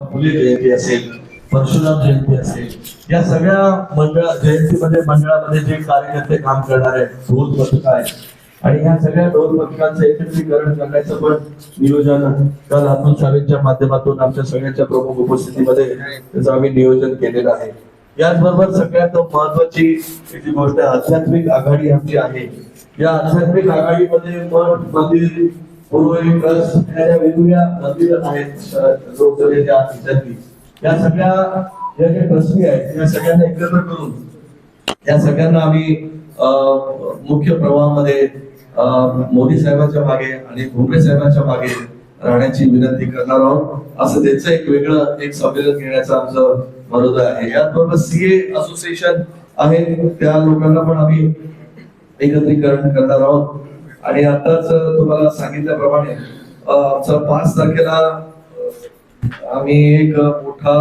फुले जयंती असेल परशुराम जयंती असेल या सगळ्या मंडळ जयंतीमध्ये मंडळामध्ये जे कार्यकर्ते काम करणार आहेत ढोल पथक आहे आणि ह्या सगळ्या ढोल पथकांचं एकत्रीकरण करण्याचं पण नियोजन काल अतुल सावेंच्या माध्यमातून आमच्या सगळ्यांच्या प्रमुख उपस्थितीमध्ये त्याचं आम्ही नियोजन केलेलं आहे. याचबरोबर सगळ्यात महत्वाची जी गोष्ट आहे आध्यात्मिक आघाडी आमची आहे. या आध्यात्मिक आघाडीमध्ये मन मंदिर पूर्वी या वेगवेगळ्या मंदिर आहेत लोकसभेच्या या सगळ्या या ज्या ट्रस्टी आहेत या सगळ्यांना एकत्र करून या सगळ्यांना आम्ही अं, मुख्य प्रवाहामध्ये मोदी साहेबांच्या मागे आणि भुमरे साहेबांच्या मागे राहण्याची विनंती करणार आहोत. असं त्यांचं एक वेगळं एक संमेलन घेण्याचं आमचं मनोदय आहे. याचबरोबर सीए असोसिएशन आहे. त्या लोकांना पण आम्ही एकत्रीकरण करणार आहोत. आणि आताच तुम्हाला सांगितल्याप्रमाणे आमचं आमचा पाच तारखेला आम्ही एक मोठा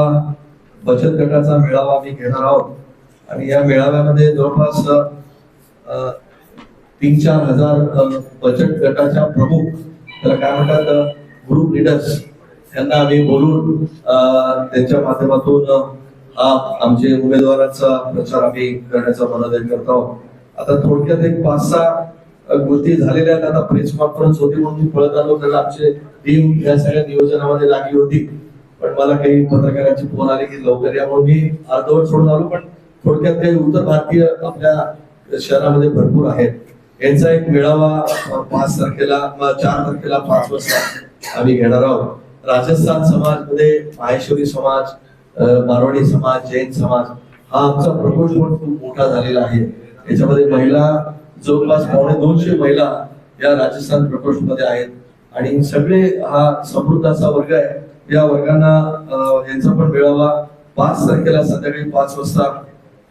बचत गटाचा मेळावा आम्ही घेणार आहोत. आणि या मेळाव्यामध्ये जवळपास तीन चार हजार बचत गटाच्या प्रमुख त्याला काय म्हणतात ग्रुप लिडर्स यांना आम्ही बोलून त्यांच्या माध्यमातून आमचे उमेदवारांचा प्रचार आम्ही करण्याचा मनोदय करत आहोत. आता थोडक्यात एक पाच सहा गोष्टी झालेल्या आहेत आता प्रेस कॉन्फरन्स होती म्हणून मी पळत आलो कारण आमचे टीम या सगळ्या नियोजनामध्ये लागली होती. पण मला काही पत्रकारांची फोन आले की लवकर या म्हणून मी अर्धवट सोडून आलो पण थोडक्यात काही उत्तर भारतीय आपल्या शहरामध्ये भरपूर आहेत. यांचा एक मेळावा पाच तारखेला चार तारखेला पाच वाजता आम्ही घेणार आहोत. राजस्थान समाजमध्ये माहेश्वरी समाज मारवाडी समाज जैन समाज हा आमचा प्रकोष्ठ पण खूप मोठा झालेला आहे. याच्यामध्ये महिला जवळपास पावणे दोनशे महिला या राजस्थान प्रकोष्ठमध्ये आहेत. आणि सगळे हा समृद्ध असा वर्ग आहे. या वर्गांना यांचा पण मिळावा पाच तारखेला संध्याकाळी पाच वाजता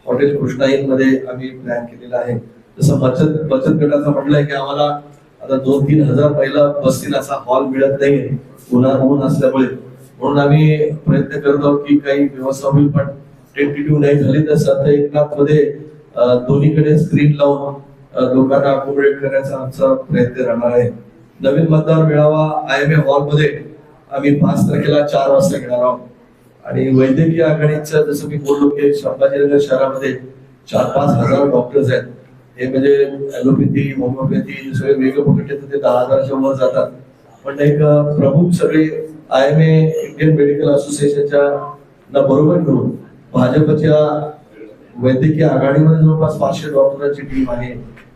हॉटेल कृष्णाईन मध्ये आम्ही प्लॅन केलेला आहे. जसं बचत बचत गटाचं म्हटलंय की आम्हाला आता दोन तीन हजार महिला बसतील असा हॉल मिळत नाहीये उन्हा ऊन असल्यामुळे. म्हणून आम्ही प्रयत्न करत आहोत की काही व्यवस्था होईल पण टेंटेटिव्ह नाही झाली तर सध्या एकनाथमध्ये दोन्हीकडे स्क्रीन लावून लोकांना अकोमोडेट करण्याचा आमचा प्रयत्न राहणार आहे. नवीन मतदार मेळावा आय एम ए हॉलमध्ये आम्ही पाच तारखेला चार वाजता घेणार आहोत. आणि वैद्यकीय आघाडीचं जसं मी बोललो की संभाजीनगर शहरामध्ये चार पाच हजार डॉक्टर्स आहेत. हे म्हणजे ॲलोपॅथी होमिओपॅथी सगळे वेगळे पकडले ते दहा हजारच्या वर जातात. पण एक प्रमुख सगळे I M A Indian medical असोसिएशनच्या ना बरोबर घेऊन भाजपच्या वैद्यकीय आघाडीमध्ये जवळपास पाचशे डॉक्टरांची टीम आहे.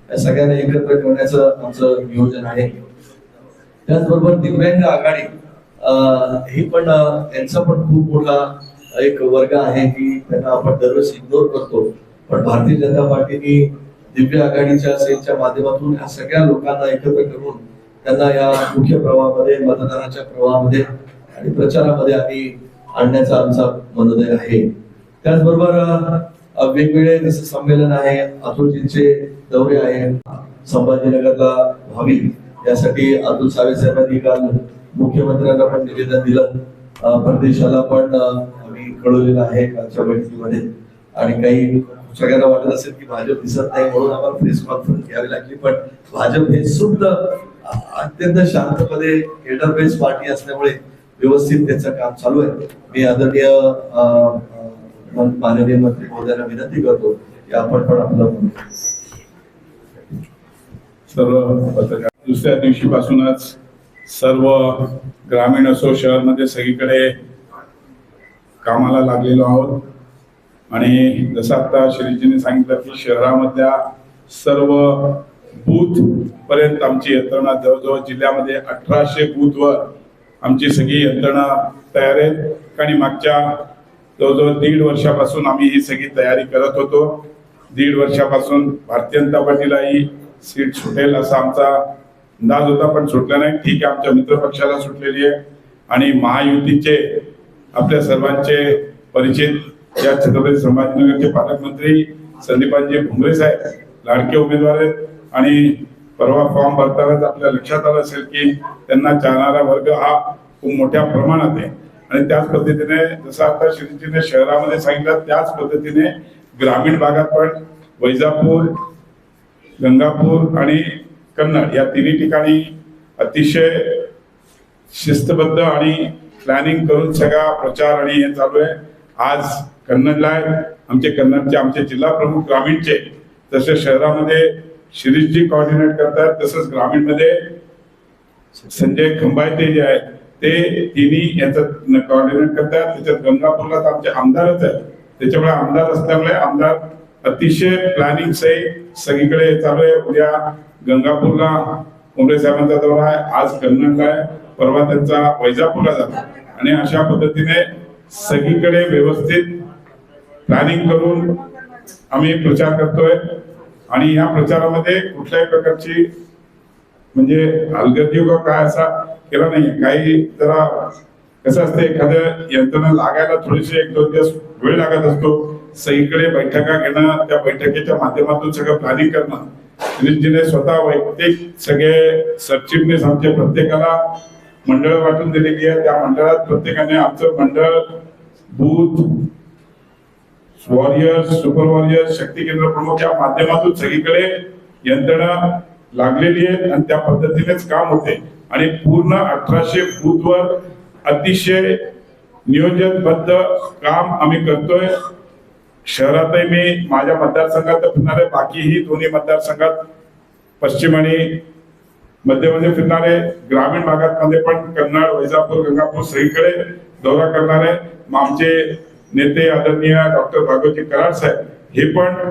या सगळ्यांना एकत्र करण्याचं आमचं नियोजन आहे. त्याचबरोबर दिव्यांग आघाडी ही पण त्यांचा यांचा पण खूप मोठा एक वर्ग आहे की त्यांना आपण दरवेळेस इग्नोर करतो. पण भारतीय जनता पार्टीने दिव्य आघाडीच्या सेलच्या माध्यमातून या सगळ्या लोकांना एकत्र करून त्यांना या मुख्य प्रवाहामध्ये मतदानाच्या प्रवाहामध्ये आणि प्रचारामध्ये आम्ही आणण्याचा आमचा मनोदय आहे. त्याचबरोबर वेगवेगळे जसं संमेलन आहे अतुलजींचे दौरे आहे संभाजीनगरला व्हावी यासाठी अतुल सावे साहेबांनी काल मुख्यमंत्र्यांना पण निवेदन दिलं. परदेशाला पण आम्ही कळवलेलं आहे कालच्या बैठकीमध्ये. आणि काही सगळ्यांना वाटत असेल की भाजप दिसत नाही म्हणून आम्हाला प्रेस कॉन्फरन्स घ्यावी लागली पण भाजप हे शुद्ध अत्यंत शांतपणे केडर बेस पार्टी असल्यामुळे व्यवस्थित त्याचं काम चालू आहे. मी आदरणीय माननीय मंत्री महोदयांना विनंती करतो की आपण पण आपलं सर्व दुसऱ्या दिवशीपासूनच सर्व ग्रामीण असो शहरमध्ये सगळीकडे कामाला लागलेलो आहोत. आणि जसं आता श्रीजीने सांगितलं की शहरामधल्या सर्व बूथ पर्यंत आमची यंत्रणा जवळजवळ जिल्ह्यामध्ये अठराशे बूथवर आमची सगळी यंत्रणा तयार आहे आणि मागच्या जवळजवळ दीड वर्षापासून आम्ही ही सगळी तयारी करत होतो. दीड वर्षापासून भारतीय जनता पार्टीला ही सीट सुटेल असा आमचा अंदाज होता पण सुटला नाही. ठीक आहे आमच्या मित्रपक्षाला सुटलेली आहे. आणि महायुतीचे आपल्या सर्वांचे परिचित या छत्रपती संभाजीनगरचे पालकमंत्री संदीपांजी भुमरे साहेब लाडके उमेदवार आहेत. आणि परवा फॉर्म भरतानाच आपल्या लक्षात आलं असेल की त्यांना चाहणारा वर्ग हा खूप मोठ्या प्रमाणात आहे. आणि त्याच पद्धतीने जसं आता श्रीजीने शहरामध्ये सांगितलं त्याच पद्धतीने ग्रामीण भागात पण वैजापूर गंगापूर आणि कन्नड या तिन्ही ठिकाणी अतिशय शिस्तबद्ध आणि प्लॅनिंग करून सगळा प्रचार आणि हे चालू आहे. आज कन्नडला आहे. आमचे कन्नडचे आमचे जिल्हा प्रमुख ग्रामीणचे तसे शहरामध्ये शिरीषजी कॉर्डिनेट करतात तसंच ग्रामीणमध्ये संजय खंबायते जे आहेत ते तिन्ही याचं कॉर्डिनेट करतात. त्याच्यात गंगापूरला तर आमचे आमदारच आहे त्याच्यामुळे आमदार असल्यामुळे आमदार अतिशय प्लॅनिंग सहित सगळीकडे चालू आहे. उद्या गंगापूरला कोंबडे साहेबांचा दौरा आहे. आज कन्नडला आहे. परवा त्यांचा वैजापूरला जातो आणि अशा पद्धतीने सगळीकडे व्यवस्थित प्लॅनिंग करून आम्ही प्रचार करतोय. आणि या प्रचारामध्ये कुठल्याही प्रकारची म्हणजे हलगर्जी किंवा काय असा केला नाही काही जरा कसं असतं एखाद्या यंत्रणा लागायला थोडीशी एक दोन दिवस वेळ लागत असतो. सगळीकडे बैठका घेणं त्या बैठकीच्या माध्यमातून सगळं प्लॅनिंग करणं. दिलीपजीने स्वतः वैयक्तिक सगळे सरचिटणीस आमच्या प्रत्येकाला मंडळ वाटून दिलेली आहे. त्या मंडळात प्रत्येकाने आमचं मंडळ बूथ वॉरियर्स सुपर वॉरियर्स शक्ती केंद्र प्रमुख या माध्यमातून सगळीकडे यंत्रणा लागलेली आहे आणि त्या पद्धतीनेच काम होते. आणि पूर्ण अठराशे बूथवर अतिशय नियोजनबद्ध काम आम्ही करतोय. शहरातही मी माझ्या मतदारसंघात फिरणारे फिरणार आहे बाकीही दोन्ही मतदारसंघात पश्चिम आणि मध्यमध्ये फिरणारे ग्रामीण भागात मध्ये पण कन्नड वैजापूर गंगापूर सगळीकडे दौरा करणार आहे आमचे नेते आदरणीय डॉक्टर भागवती कराड साहेब हे पण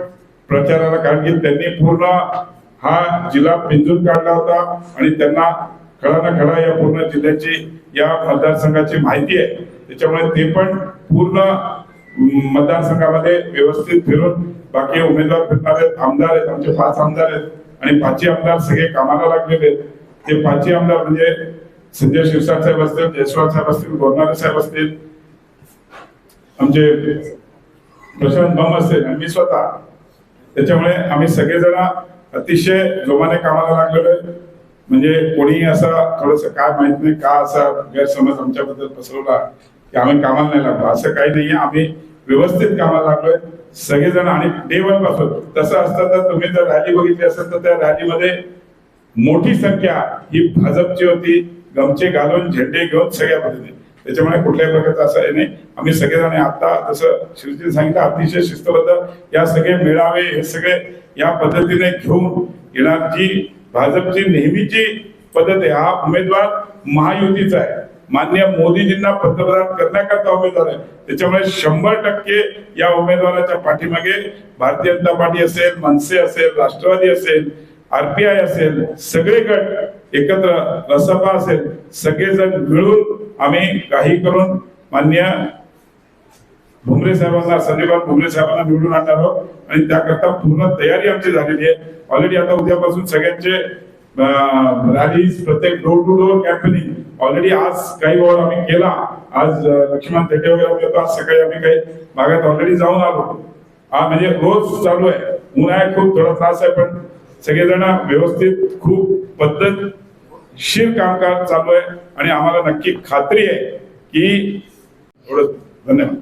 प्रचाराला कारण की त्यांनी पूर्ण हा जिल्हा पिंजून काढला होता आणि त्यांना खडा ना खडा या पूर्ण जिल्ह्याची या मतदारसंघाची माहिती आहे. त्याच्यामुळे ते पण पूर्ण मतदारसंघामध्ये व्यवस्थित फिरून बाकी उमेदवार फिरणार आहेत आमदार आहेत आमचे पाच आमदार आहेत आणि पाचही आमदार सगळे कामाला लागलेले आहेत. ते पाचही आमदार म्हणजे संजय शिरसाट साहेब असतील जयस्वाल साहेब असतील गोरनारे साहेब असतील आमचे प्रशांत बम असतील आणि मी स्वतः. त्याच्यामुळे आम्ही सगळेजण अतिशय जोमाने कामाला लागलेलं आहे. म्हणजे कोणी असा थोडस काय माहीत नाही का असा गैरसमज आमच्याबद्दल पसरवला की आम्ही कामाला नाही लागलो. असं काही नाहीये आम्ही व्यवस्थित कामाला लागलोय. सगळेजण आणि डे वनपासून. तसं असतं तर तुम्ही जर रॅली बघितली असेल तर त्या रॅलीमध्ये मोठी संख्या ही भाजपची होती. गमचे घालून झेंडे घेऊन सगळ्या पद्धतीने. त्याच्यामुळे कुठल्याही प्रकारचं असं हे नाही. आम्ही सगळेजण आता जसं श्रीजी सांगितलं अतिशय शिस्तबद्ध या सगळे मेळावे हे सगळे या पद्धतीने घेऊन येणार जी भाजपची नेहमीची पद्धत आहे हा उमेदवार महायुतीचा आहे. मान्य मोदीजींना पंतप्रधान करण्याकरता उमेदवार आहे. त्याच्यामुळे शंभर टक्के या उमेदवाराच्या पाठीमागे भारतीय जनता पार्टी असेल मनसे असेल राष्ट्रवादी असेल आरपीआय असेल सगळे गट एकत्र रसपा असेल सगळेजण मिळून आम्ही काही करून मान्य भुमरे साहेबांना संजयभान भुमरे साहेबांना निवडून आणणार आहोत. आणि त्याकरता पूर्ण तयारी आमची झालेली आहे. ऑलरेडी आता उद्यापासून सगळ्यांचे रॅलीज प्रत्येक door to door campaigning already आज काही वॉर्ड आम्ही केला. आज लक्ष्मण थेटे वगैरे होतो आज सकाळी आम्ही काही भागात ऑलरेडी जाऊन आलो. हा म्हणजे रोज चालू आहे. उन्हाळ्यात खूप थोडा त्रास आहे पण सगळेजण व्यवस्थित खूप पद्धतशीर कामकाज चालू आहे आणि आम्हाला नक्की खात्री आहे की एवढं धन्यवाद.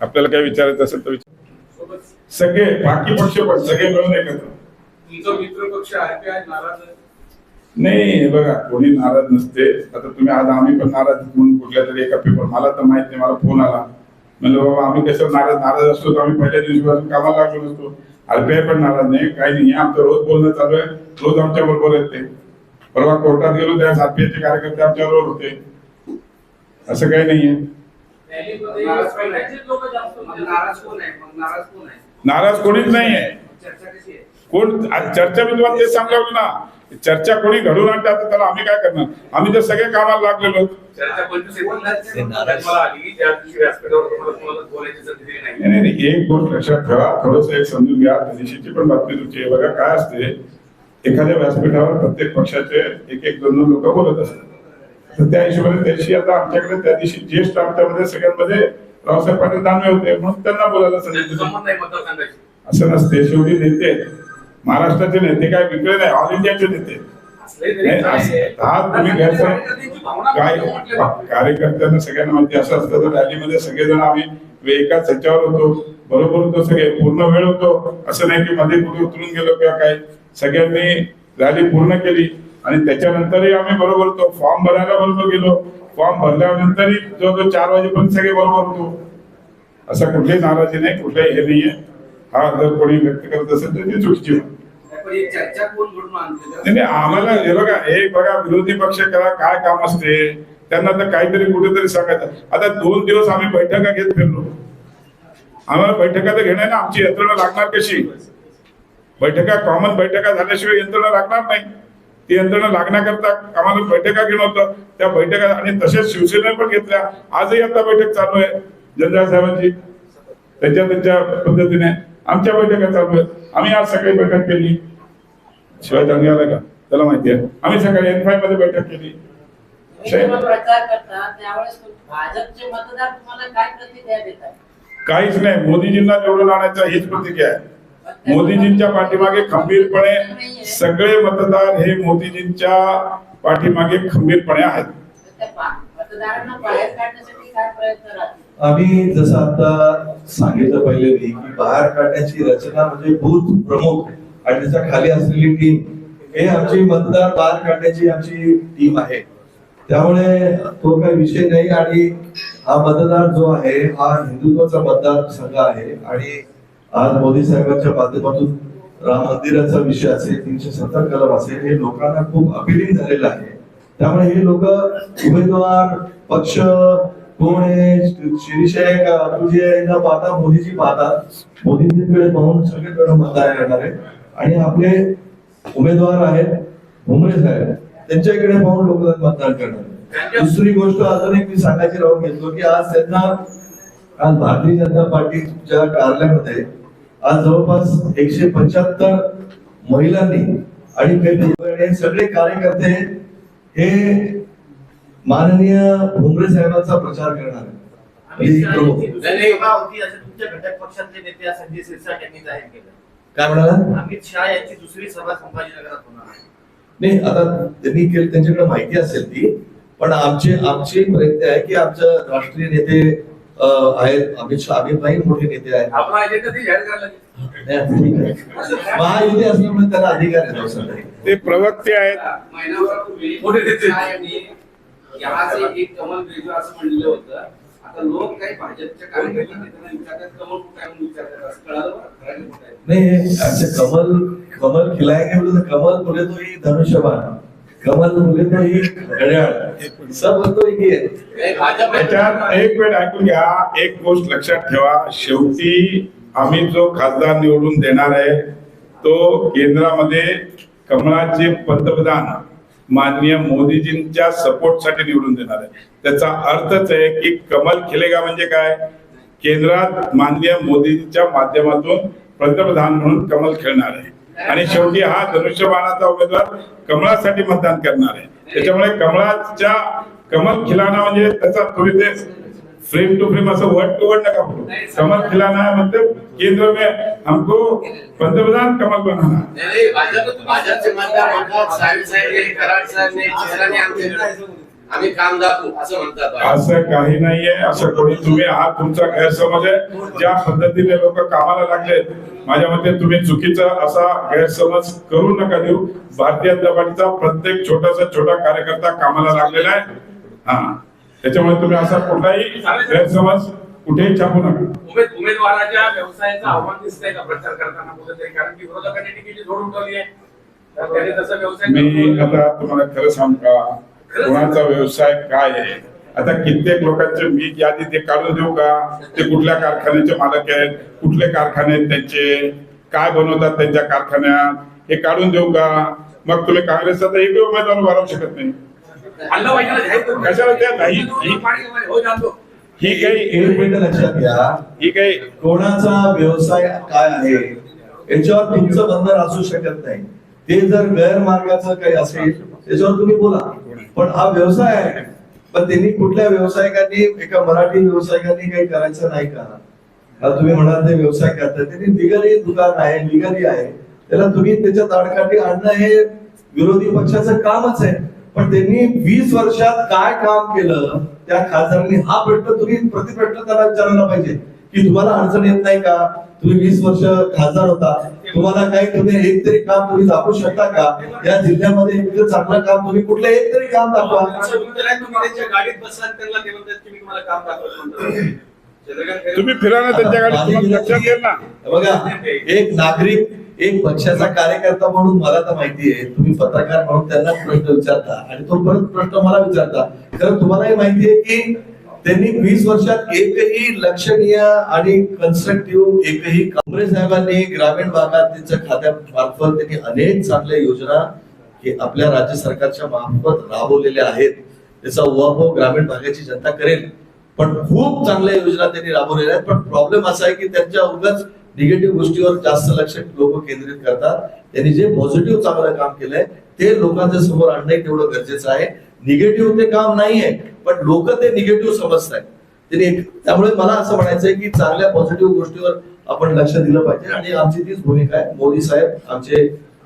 आपल्याला काही विचारायचं असेल तर विचार. सगळे बाकी पक्ष पण सगळे मिळून एकत्र. तुमचा मित्र पक्ष नाराज नाही बघा कोणी नाराज नसते. आता तुम्ही आज आम्ही पण नाराज म्हणून कुठल्या तरी एका पेपर मला तर माहीत नाही मला फोन आला. म्हणलं बाबा आम्ही कसं नाराज नाराज असतो तर आम्ही पहिल्या दिवशीपासून कामाला लागलो नसतो. आरपीआय पण नाराज नाही काही नाही. आमचं रोज बोलणं चालू आहे. रोज आमच्या बरोबर येते. ते परवा कोर्टात गेलो त्यावेळेस आरपीआयचे कार्यकर्ते आमच्या बरोबर होते. असं काही नाहीये नाराज आहे. नाराज कोणीच नाहीये आहे. कोण चर्चा विद्वान तुम्हाला तेच ना. चर्चा कोणी घडून आणतात तर त्याला आम्ही काय करणार? आम्ही तर सगळे कामाला लागलेलो. नाही. नाही. नाही नाही, एक गोष्ट लक्षात ठेवा. थोडस एक समजून घ्या त्या दिवशीची पण बातमी तुमची आहे. बघा काय असते? एखाद्या व्यासपीठावर प्रत्येक पक्षाचे एक एक दोन दोन लोक बोलत असतात. तर त्या हिशोबाने त्या दिवशी आता आमच्याकडे त्या दिवशी ज्येष्ठ आमच्यामध्ये सगळ्यांमध्ये रावसाहेब पाटील दानवे होते. म्हणून त्यांना बोलायला मतदारसंघाशी. असं नसते. शेवटी नेते. महाराष्ट्राचे नेते काय विकले नाही ऑल इंडियाचे नेते. हा तुम्ही काय कार्यकर्त्यांना सगळ्यांना माहिती असं असतं तर रॅलीमध्ये सगळेजण आम्ही एकाच ह्याच्यावर होतो. बरोबर होतो सगळे पूर्ण वेळ होतो. असं नाही की मध्ये कुठे उतरून गेलो किंवा काय सगळ्यांनी रॅली पूर्ण केली आणि त्याच्यानंतरही आम्ही बरोबर होतो. फॉर्म भरायला बरोबर गेलो. फॉर्म भरल्यानंतरही जवळजवळ चार वाजेपर्यंत सगळे बरोबर होतो. असं कुठलीही नाराजी नाही कुठलाही हे नाहीये. हा जर कोणी व्यक्त करत असेल तर ती चुकीची नाही नाही, आम्हाला हे बघा हे बघा विरोधी पक्ष करा काय काम असते त्यांना तर काहीतरी कुठेतरी सांगायचं. आता दोन दिवस आम्ही बैठका घेत फिरलो. आम्हाला बैठका तर घेणार ना आमची यंत्रणा लागणार कशी? बैठका कॉमन बैठका झाल्याशिवाय यंत्रणा लागणार नाही. ती यंत्रणा लागण्याकरता आम्हाला बैठका घेणं होतं. त्या बैठका आणि तसेच शिवसेनेने पण घेतल्या. आजही आता बैठक चालू आहे जंजाळ साहेबांची. त्यांच्या त्यांच्या पद्धतीने. आमच्या बैठका चालू आहेत आम्ही आज सकाळी बैठक केली. शिवाय चांगली आला का? त्याला माहिती आहे. आम्ही सकाळी एन फायमध्ये बैठक केली. काहीच नाही. मोदीजींना निवडून आणायचा हीच प्रतिक्रिया आहे. मोदीजींच्या पाठीमागे खंबीरपणे सगळे मतदार हे मोदीजींच्या पाठीमागे खंबीरपणे आहेत. आम्ही जसं आता सांगितलं पहिले की बाहेर काढण्याची रचना म्हणजे बूथ प्रमुख आणि त्याच्याखाली असलेली टीम हे आमची मतदार बाहेर काढण्याची आमची टीम आहे. त्यामुळे तो काही विषय नाही आणि हा मतदार जो आहे हा हिंदुत्वाचा मतदार संघ आहे आणि आज मोदी साहेबांच्या माध्यमातून राम मंदिराचा विषय असेल तीनशे सत्तर कलम असेल हे लोकांना खूप अपिलिंग झालेलं आहे. त्यामुळे हे लोक उमेदवार पक्ष कोण आहे? शिरीष आहे का? तुझी आहे पाहता मोदीची पाहतात मोदींकडे पाहून सगळीकडे मतदार येणार आहे आणि आपले उमेदवार आहेत भुमरे साहेब. त्यांच्याकडे पाहून लोक मतदान करणार दुसरी गोष्ट अजून एक मी सांगायची राहून घेतो की आज त्यांना आज भारतीय जनता पार्टीच्या कार्यालयामध्ये आज जवळपास एकशे पंच्याहत्तर महिलांनी आणि सगळे कार्यकर्ते हे माननीय भुमरे साहेबांचा प्रचार करणार काय म्हणाला? अमित शहा यांची दुसरी सभा संभाजीनगरात होणार आहे. नाही आता त्यांनी केलं त्यांच्याकडे माहिती असेल ती पण आमचे आमचे प्रयत्न आहे की आमच्या राष्ट्रीय नेते आहेत. अमित शहा अमित भाई मोठे नेते आहेत. आपण अजेंडा ती जाहीर करायला लागेल. नाही, ठीक आहे. महायुती असल्यामुळे त्याला अधिकार आहे ते प्रवक्ते आहेत. एक कमल भेजू असं म्हणलेलं होतं. आता लोक काही भाजपच्या कार्यकर्त्यांना त्यांना विचारतात कमल कुठे म्हणून विचारतात. असं कळालं बरं नहीं अच्छा कमल कमल खिलाएंगे बोले तो कमल बोले तो ही धनुष्यबाण. कमल बोले तो ही घड्याळ. सब बोलतो ही. त्याच्यात एक वेळ ऐकून घ्या. एक गोष्ट लक्षात ठेवा. शेवटी आम्ही जो खासदार निवडून देणार आहे तो केंद्रामध्ये कमळाचे पंतप्रधान माननीय मोदीजींच्या सपोर्टसाठी निवडून देणार आहे. त्याचा अर्थच आहे की कमल खिलेगा म्हणजे काय? केंद्रात माननीय मोदीजींच्या माध्यमातून पंतप्रधान म्हणून कमल खेळणार आहे. आणि शेवटी हा धनुष्यबाणाचा उमेदवार कमळासाठी मतदान करणार आहे. त्याच्यामुळे कमळाच्या कमल खिलाना म्हणजे त्याचा तुम्ही फ्रेम टू फ्रेम असं वर्ड टू वर्ड नका बोलू. कमल खिलाना है मतलब केंद्र में हमको पंतप्रधान कमल बनाना असं काही नाहीये असं कोणी तुम्ही हा तुमचा गैरसमज आहे. ज्या पद्धतीने लोक कामाला लागले माझ्या मते तुम्ही चुकीचा असा गैरसमज करू नका देऊ. भारतीय जनता पार्टीचा प्रत्येक छोटासा छोटा कार्यकर्ता कामाला लागलेला आहे. हा. त्याच्यामुळे तुम्ही असा कुठलाही गैरसमज कुठेही छापू नका. उमेद उमेदवाराच्या व्यवसायाचं आव्हान दिसतंय का प्रचार करताना कुठेतरी कारण की विरोधकांनी टिकीची जोड उठवली आहे. मी आता तुम्हाला खरं सांगू का? कोणाचा व्यवसाय काय आहे? आता कित्येक लोकांचे मी यादी ते काढून देऊ का? ते कुठल्या कारखान्याचे मालक आहेत? कुठले कारखाने आहेत त्यांचे? काय बनवतात त्यांच्या कारखान्यात? हे काढून देऊ का? मग तुम्ही काँग्रेसचा तर एकही उमेदवार राहू शकत नाही. आणलं पाहिजे ना, जाहीर करून. कशाला त्या नाही- ही- पाणी हो ही काही एक मिनिट लक्षात घ्या. ही काही कोणाचा व्यवसाय काय आहे याच्यावर तुमचं बंधन असू शकत नाही. ते जर गैरमार्गाचं काही असेल त्याच्यावर तुम्ही बोला. पण हा व्यवसाय आहे. पण त्यांनी कुठल्या व्यावसायिकांनी एका मराठी व्यावसायिकांनी काही करायचं नाही का? आता तुम्ही म्हणाल ते व्यवसाय करतात. त्यांनी लिगली दुकान आहे लिगली आहे. त्याला तुम्ही त्याच्या ताडकाठी आणणं हे विरोधी पक्षाचं कामच आहे. पण त्यांनी वीस वर्षात काय काम केलं त्या खासदारांनी हा प्रश्न तुम्ही प्रतिप्रश्न त्याला विचारायला पाहिजे की तुम्हाला अडचण येत नाही का? तुम्ही वीस वर्ष खासदार होता. तुम्हाला काही तुम्ही एक तरी काम तुम्ही दाखवू शकता का? या जिल्ह्यामध्ये इतकं चांगलं काम तुम्ही कुठलं एक तरी काम दाखवा. गाडीत बसलात त्यांना काम खैरे- तुम्ही फिरा ना त्यांच्या गाडीत बघा एक नागरिक एक पक्षाचा कार्यकर्ता म्हणून मला तर माहिती आहे तुम्ही पत्रकार म्हणून त्यांना प्रश्न विचारता आणि तो परत प्रश्न मला विचारता. कारण तुम्हालाही माहिती आहे की त्यांनी वीस वर्षात एकही लक्षणीय आणि कन्स्ट्रक्टिव्ह एकही काँग्रेस साहेबांनी ग्रामीण भागात त्यांच्या खात्यामार्फत त्यांनी अनेक चांगल्या योजना की आपल्या राज्य सरकारच्या मार्फत राबवलेल्या आहेत. त्याचा उहापोह ग्रामीण भागाची जनता करेल. पण खूप चांगल्या योजना त्यांनी राबवलेल्या आहेत. पण प्रॉब्लेम असा आहे की त्यांच्या उगाच निगेटिव्ह गोष्टीवर जास्त लक्ष लोक केंद्रित करतात. त्यांनी जे पॉझिटिव्ह चांगलं काम केलंय ते लोकांच्या समोर आणणं तेवढं गरजेचं आहे. निगेटिव्ह ते काम नाहीये पण लोक ते निगेटिव्ह समजत त्यांनी त्यामुळे मला असं म्हणायचंय की चांगल्या पॉझिटिव्ह गोष्टीवर आपण लक्ष दिलं पाहिजे. आणि आमची तीच भूमिका आहे. मोदी साहेब आमचे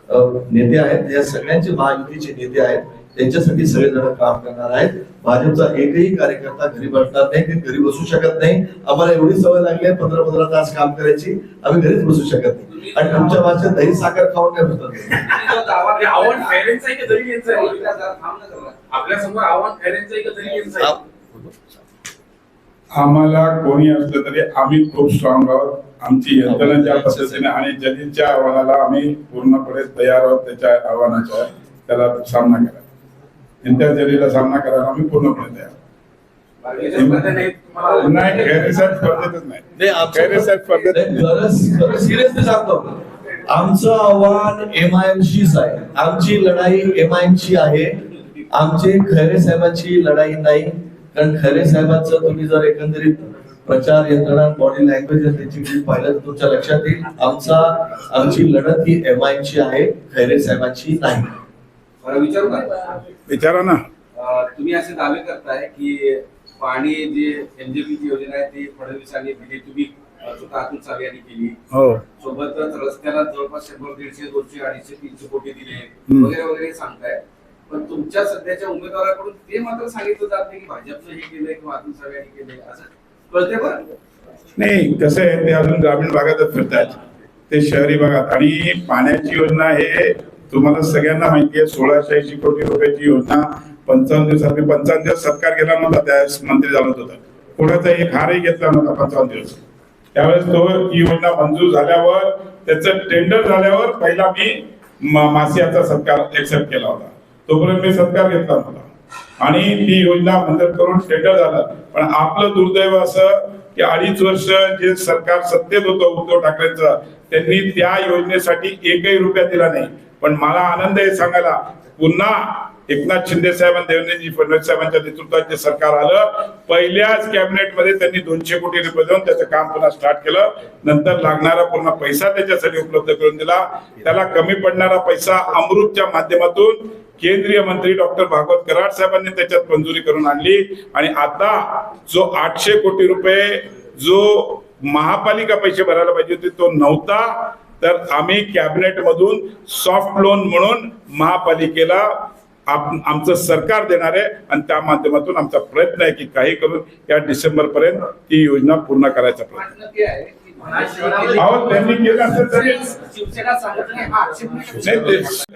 नेते आहेत. या सगळ्यांचे महायुतीचे नेते आहेत. त्यांच्यासाठी सगळेजण काम करणार आहेत. भाजपचा एकही कार्यकर्ता घरी बसणार नाही ते घरी बसू शकत नाही. आम्हाला एवढी सवय लागली आहे पंधरा पंधरा तास काम करायची. आम्ही घरीच बसू शकत नाही. आणि तुमच्या भाषेत दही साखर खाऊन काय हे की की आहे? आम्हाला कोणी असलं तरी आम्ही खूप स्ट्रॉंग आहोत. आमची यंत्रणा ज्या पद्धतीने आणि जलीलच्या आव्हानाला आम्ही पूर्णपणे तयार आहोत त्याच्या आव्हानाच्या त्याला सामना करायला जलीला सामना करायला आम्ही पूर्णपणे तयार. नाही खैरे साहेब स्पर्धेतच नाही. नाही, आमचं- खैरे साहेब स्पर्धेत नाही, खरंच खरं सिरियसली सांगतो. आमचं आव्हान एम आय एम शीच आहे. आमची लढाई एम आय एम ची आहे. आमची खैरे साहेबांची लढाई नाही. कारण खैरे साहेबांचं तुम्ही जर एकंदरीत प्रचार यंत्रणा बॉडी लँग्वेज त्याची पाहिलं तर तुमच्या लक्षात येईल. आमचा आमची लढत ही एम आय एम ची आहे. खैरे साहेबांची नाही. विचारू का? विचारा ना. तुम्ही असे दावे करताय की पाणी जे एनजेपी ची योजना आहे ती फडणवीसांनी दिली तुम्ही स्वतः अतुल सावे यांनी केली. हो. सोबतच रस्त्याला जवळपास शंभर दीडशे दोनशे अडीचशे तीनशे कोटी दिले. वगैरे वगैरे सांगताय. पण तुमच्या सध्याच्या उमेदवाराकडून ते मात्र सांगितलं जात नाही की भाजपनं हे केलंय किंवा अतुल सावे यांनी केलंय. असं कळते बरं? नाही कसं आहे ते अजून ग्रामीण भागातच फिरतायत. ते शहरी भागात. आणि पाण्याची योजना हे तुम्हाला सगळ्यांना माहिती आहे सोळाशे ऐंशी कोटी रुपयाची योजना पंचावन्न दिवसात मी पंचावन्न दिवस सत्कार केला नव्हता त्यावेळेस मंत्री झालो होता. कोणाचा एक हारही घेतला नव्हता पंचावन्न दिवस. त्यावेळेस तो ही योजना मंजूर झाल्यावर त्याचं टेंडर झाल्यावर पहिला मी मासियाचा सत्कार एक्सेप्ट केला होता. तोपर्यंत मी सत्कार घेतला नव्हता. आणि ती योजना मंजूर करून टेंडर झालं. पण आपलं दुर्दैव असं की अडीच वर्ष जे सरकार सत्तेत होतं उद्धव ठाकरेंचं त्यांनी त्या योजनेसाठी एकही रुपया दिला नाही. पण मला आनंद आहे सांगायला. पुन्हा एकनाथ शिंदे साहेब आणि देवेंद्रजी फडणवीस साहेबांच्या नेतृत्वात जे सरकार आलं. पहिल्याच कॅबिनेटमध्ये त्यांनी दोनशे कोटी रुपये देऊन त्याचं काम पुन्हा स्टार्ट केलं. नंतर लागणारा पूर्ण पैसा त्याच्यासाठी उपलब्ध करून दिला. त्याला कमी पडणारा पैसा अमृतच्या माध्यमातून केंद्रीय मंत्री डॉक्टर भागवत कराड साहेबांनी त्याच्यात मंजुरी करून आणली. आणि आता जो आठशे कोटी रुपये जो महापालिका पैसे भरायला पाहिजे होते तो नव्हता. तर आम्ही कॅबिनेट मधून सॉफ्ट लोन म्हणून महापालिकेला आमचं सरकार देणार आहे आणि त्या माध्यमातून आमचा प्रयत्न आहे की काही करून या डिसेंबर पर्यंत ती योजना पूर्ण करायचा प्रयत्न. अहो त्यांनी केलं असेल तरी हा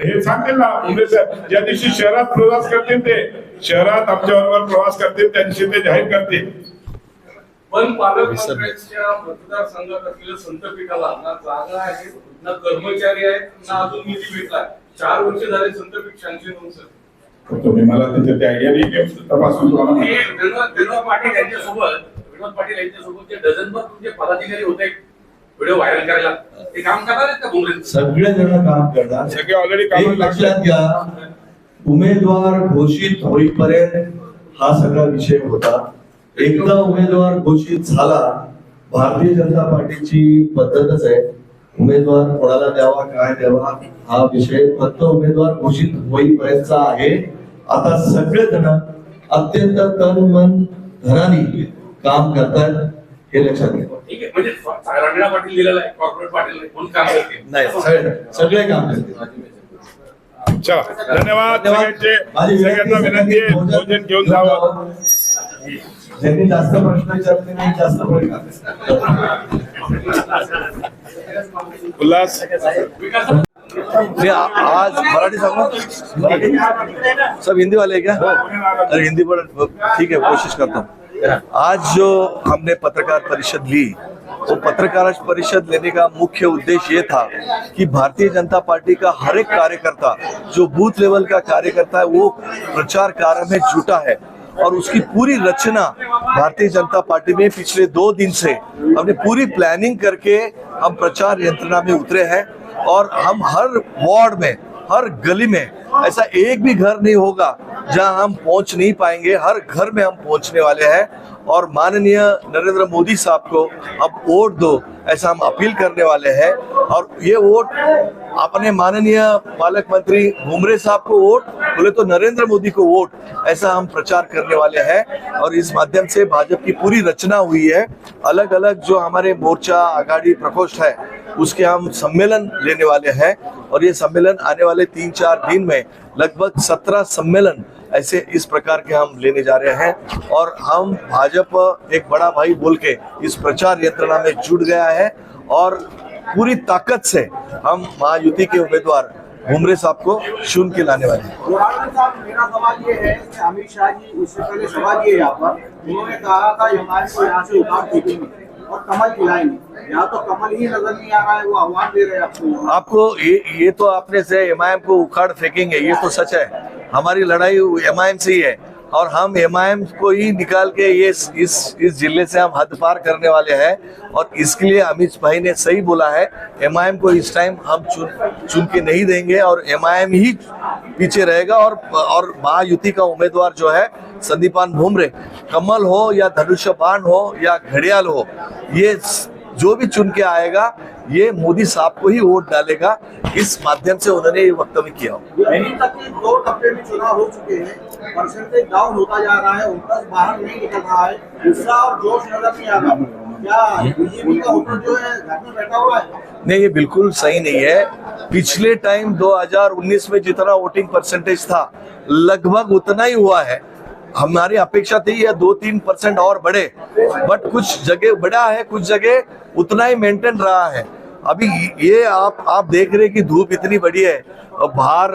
हे सांगतील ना उमेद साहेब ज्या दिवशी शहरात प्रवास करतील ते शहरात आमच्या बरोबर प्रवास करतील त्या दिवशी ते जाहीर करतील. पण पालकमंत्र्यांच्या मतदारसंघात असलेल्या संतपीठाला ना जागा आहे ना कर्मचारी आहेत ना अजून निधी भेटला चार वर्ष झाले संतपीठ सँक्शन होऊन सर तुम्ही मला त्याच्यात आयडिया नाही मी तपासून हे. विनोद पाटील यांच्यासोबत विनोद पाटील यांच्यासोबत जे डझनभर तुमचे पदाधिकारी होते व्हिडिओ व्हायरल करायला ते काम करणार आहेत का भुमरे सगळे जण काम करणार सगळे ऑलरेडी लक्षात घ्या उमेदवार घोषित होईपर्यंत हा सगळा विषय होता. एकदा उमेदवार घोषित झाला भारतीय जनता पार्टीची पद्धतच आहे. उमेदवार कोणाला द्यावा काय द्यावा हा विषय फक्त उमेदवार घोषित होईपर्यंतचा आहे. आता सगळे जण अत्यंत तन मन धनाने काम करतात हे लक्षात घ्या. ठीक आहे. म्हणजे रंगणा पाटील दिलेला आहे कॉर्पोरेट पाटील नाही म्हणून काम करते? नाही सगळे सगळे काम करतात चला धन्यवाद. माझी सगळ्यांना विनंती आहे भोजन घेऊन जावं. ज्यांनी जास्त प्रश्न विचारले नाही जास्त उल्हास? आज मराठी सांगू? सब हिंदी वाले क्या? अरे हिंदी पर ठीक है कोशिश करता हूँ। आज जो हमने पत्रकार परिषद ली वो पत्रकार परिषद लेने का मुख्य उद्देश्य ये था कि भारतीय जनता पार्टी का हर एक कार्यकर्ता जो बूथ लेवल का कार्यकर्ता है वो प्रचार कार्य में जुटा है। और उसकी पूरी रचना भारतीय जनता पार्टी में पिछले दो दिन से हमने पूरी प्लानिंग करके हम प्रचार यंत्रणा में उतरे हैं और हम हर वार्ड में हर गली में ऐसा एक भी घर नहीं होगा जहाँ हम पहुँच नहीं पाएँगे, हर घर में हम पहुँचने वाले हैं। और माननीय नरेंद्र मोदी साहब को अब वोट दो, ऐसा हम अपील करने वाले हैं। और ये वोट अपने माननीय पालक मंत्री भुमरे साहब को वोट, बोले तो नरेंद्र मोदी को वोट, ऐसा हम प्रचार करने वाले हैं। और इस माध्यम से भाजपा की पूरी रचना हुई है। अलग अलग जो हमारे मोर्चा, आघाड़ी, प्रकोष्ठ है उसके हम सम्मेलन लेने वाले हैं और ये सम्मेलन आने वाले तीन चार दिन में लगभग सत्रह सम्मेलन ऐसे इस प्रकार के हम लेने जा रहे हैं और हम भाजपा एक बड़ा भाई बोल के इस प्रचार यंत्रणा में जुट गया है और पूरी ताकत से हम महायुति के उम्मीदवार भुमरे साहब को चुन के लाने वाले साहब, मेरा सवाल ये है अमित शाह जी इससे पहले सवाल ये यहाँ पर उन्होंने कहा था हमारे को यहाँ से उतार और कमल खिलाएंगे। यहाँ तो कमल ही नजर नहीं आ रहा है वो आह्वान दे रहे हैं आपको। आपको ये ये तो आपने से एम को उखाड़ फेंकेंगे ये तो सच है। हमारी लड़ाई एम से ही है। और हम एमआईएम को ही निकाल के ये इस इस ज़िले से हम हद पार करने वाले हैं। और इसके लिए अमित भाई ने सही बोला है एमआईएम को इस टाइम हम चुन चुन के नहीं देंगे और एमआईएम ही पीछे रहेगा और और महायुति का उम्मीदवार जो है, संदीपान भूमरे, कमल हो या धनुष्य बाण हो या घड़ियाल हो, ये जो भी चुन के आएगा ये मोदी साहब को ही वोट डालेगा इस माध्यम से उन्होंने ये वक्तव्य किया। दो टप्पे में चुनाव हो चुके हैं परसेंटेज डाउन होता जा रहा है उनका बाहर नहीं निकल रहा है गुस्सा और जोश नज़र नहीं आ रहा। है है? नहीं ये बिल्कुल सही नहीं है। पिछले टाइम 2019 में जितना वोटिंग परसेंटेज था लगभग उतना ही हुआ है। हमारी अपेक्षा थी ये दो तीन परसेंट और बढ़े बट कुछ जगह बढ़ा है कुछ जगह उतना ही मेंटेन रहा है। अभी ये आप आप देख रहे हैं कि धूप इतनी बड़ी है बाहर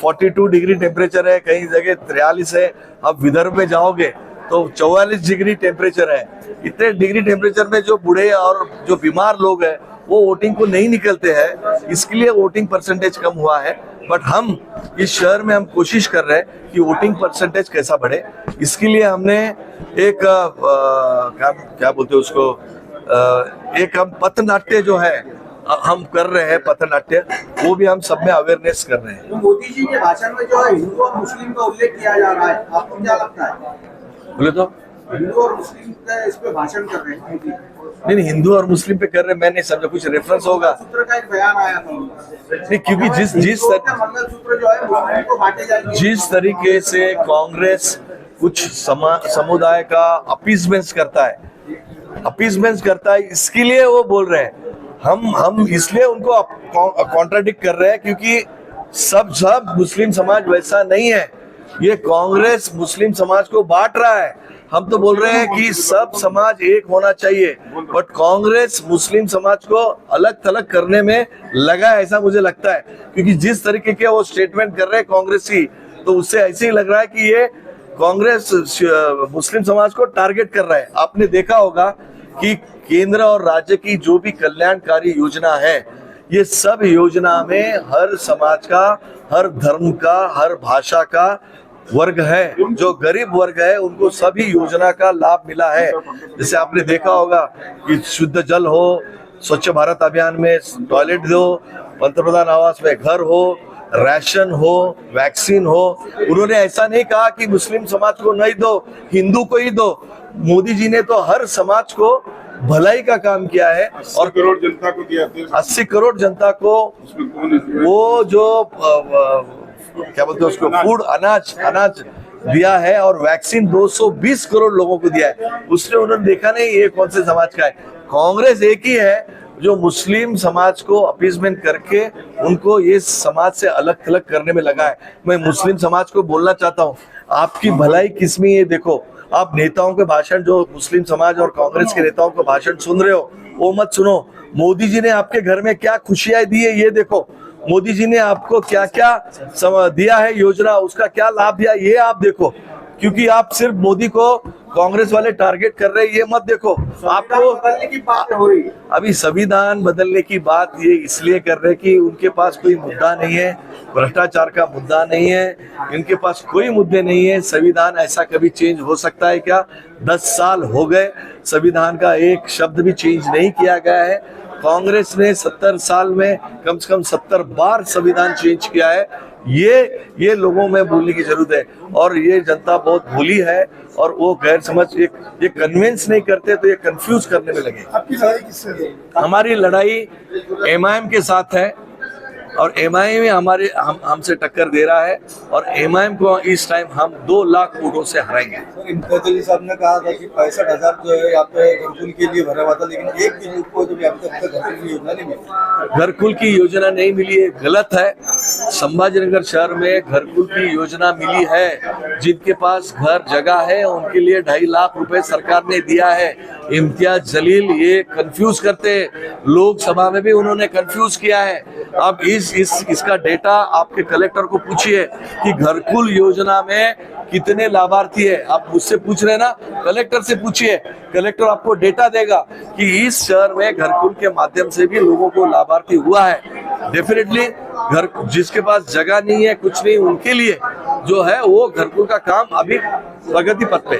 फोर्टी टू डिग्री टेम्परेचर है कहीं जगह तिरयालीस है अब विदर्भ में जाओगे तो चौवालीस डिग्री टेम्परेचर है। इतने डिग्री टेम्परेचर में जो बूढ़े और जो बीमार लोग हैं वो वोटिंग को नहीं निकलते हैं इसके लिए वोटिंग परसेंटेज कम हुआ है। बट हम इस शहर में हम कोशिश कर रहे हैं कि वोटिंग परसेंटेज कैसा बढ़े। इसके लिए हमने एक अ, क्या क्या बोलते हैं उसको एक हम पथनाट्य जो है हम कर रहे हैं पथनाट्य वो भी हम सब में अवेयरनेस कर रहे हैं। तो मोदी जी के भाषण में जो है हिंदू और मुस्लिम का उल्लेख किया जा रहा है। आपको क्या लगता है? बोले तो? हिंदू और मुस्लिम का इस पे भाषण कर रहे हैं नहीं नहीं हिंदू और मुस्लिम पे कर रहे हैं मैं नहीं समझा कुछ रेफरेंस होगा। सूत्र का एक बयान आया था। नहीं क्योंकि जिस जिस हिंदुओं के मंगलसूत्र जो है मुस्लिम को बांटे जाएँगे। जिस तरीके से कांग्रेस कुछ समा, समुदाय का अपीजमेंट करता है अपीजमेंट करता है, इसके लिए वो बोल रहे हैं। हम हम इसलिए उनको कॉन्ट्राडिक्ट कर रहे हैं क्योंकि सब सब मुस्लिम समाज वैसा नहीं है। ये कांग्रेस मुस्लिम समाज को बांट रहा है। हम तो बोल रहे हैं कि सब समाज एक होना चाहिए बट कांग्रेस मुस्लिम समाज को अलग थलग करने में लगा है, ऐसा मुझे लगता है। क्योंकि जिस तरीके के वो स्टेटमेंट कर रहे हैं कांग्रेसी तो उससे ऐसे ही लग रहा है कि ये कांग्रेस मुस्लिम समाज को टारगेट कर रहा है। आपने देखा होगा कि केंद्र और राज्य की जो भी कल्याणकारी योजना है, ये सब योजना में हर समाज का, हर धर्म का, हर भाषा का वर्ग है। जो गरीब वर्ग है, उनको सभी योजना का लाभ मिला है। जैसे आपने देखा होगा कि शुद्ध जल हो, स्वच्छ भारत अभियान में टॉयलेट दो, पंतप्रधान आवास में घर हो राशन हो वैक्सीन हो। उन्होंने ऐसा नहीं कहा कि मुस्लिम समाज को नहीं दो हिंदू को ही दो। मोदी जी ने तो हर समाज को भलाई का काम किया है और करोड़ जनता को दिया अस्सी करोड़ जनता को? वो जो क्या बोलते हैं उसको फ़ूड अनाज अनाज दिया है और वैक्सीन 220 करोड़ लोगों को दिया है। उसने उन्होंने देखा नहीं ये कौन से समाज का है। कांग्रेस एक ही है जो मुस्लिम समाज को अपीजमेंट करके उनको ये समाज से अलग थलग करने में लगा है। मैं मुस्लिम समाज को बोलना चाहता हूँ, आपकी भलाई किसमें ये देखो। आप नेताओं के भाषण, जो मुस्लिम समाज और कांग्रेस के नेताओं का भाषण सुन रहे हो, वो मत सुनो। मोदी जी ने आपके घर में क्या खुशियाँ दी है ये देखो। मोदी जी ने आपको क्या क्या दिया है योजना, उसका क्या लाभ दिया, ये आप देखो। क्योंकि आप सिर्फ़ मोदी को कांग्रेस वाले टारगेट कर रहे हैं ये मत देखो। आपको बदलने की बात हो रही। अभी संविधान बदलने की बात ये इसलिए कर रहे हैं कि उनके पास कोई मुद्दा नहीं है भ्रष्टाचार का मुद्दा नहीं है इनके पास कोई मुद्दे नहीं है। संविधान ऐसा कभी चेंज हो सकता है क्या? दस साल हो गए संविधान का एक शब्द भी चेंज नहीं किया गया है। कांग्रेस ने सत्तर साल में कम से कम सत्तर बार संविधान चेंज किया है। ये ये लोगों में भूलने की ज़रूरत है। और ये जनता बहुत भूली है और वो गैर समझ ये ये कन्विंस नहीं करते तो ये कंफ्यूज करने में लगे। आपकी लड़ाई किससे? हमारी लड़ाई एमआईएम के साथ है। और एमआईएम हमारे हम हमसे टक्कर दे रहा है और एमआईएम को इस टाइम हम दो लाख वोटों से हराएँगे। सर इम्तियाज़ साहब ने कहा था कि पैंसठ हज़ार जो है यहाँ पे घरकुल के लिए भरा हुआ था लेकिन एक भी को जब अब तक घरकुल की योजना नहीं मिली। घरकुल की योजना नहीं मिली है गलत है। संभाजीनगर शहर में घरकुल की योजना मिली है। जिनके पास घर जगह है उनके लिए ढाई लाख रुपए सरकार ने दिया है। इम्तियाज़ जलील ये कंफ्यूज करते लोकसभा में भी उन्होंने कंफ्यूज किया है। अब इस इस इसका डेटा आपके कलेक्टर को पूछिए कि घरकुल योजना में कितने लाभार्थी है। आप मुझसे पूछ रहे ना कलेक्टर से पूछिए। कलेक्टर आपको डेटा देगा कि इस शहर में घरकुल के माध्यम से भी लोगों को लाभार्थी हुआ है। डेफिनेटली घर, जिसके पास जगह नहीं है, कुछ नहीं, उनके लिए जो है, वो घरकुल का काम अभी प्रगति पथ पे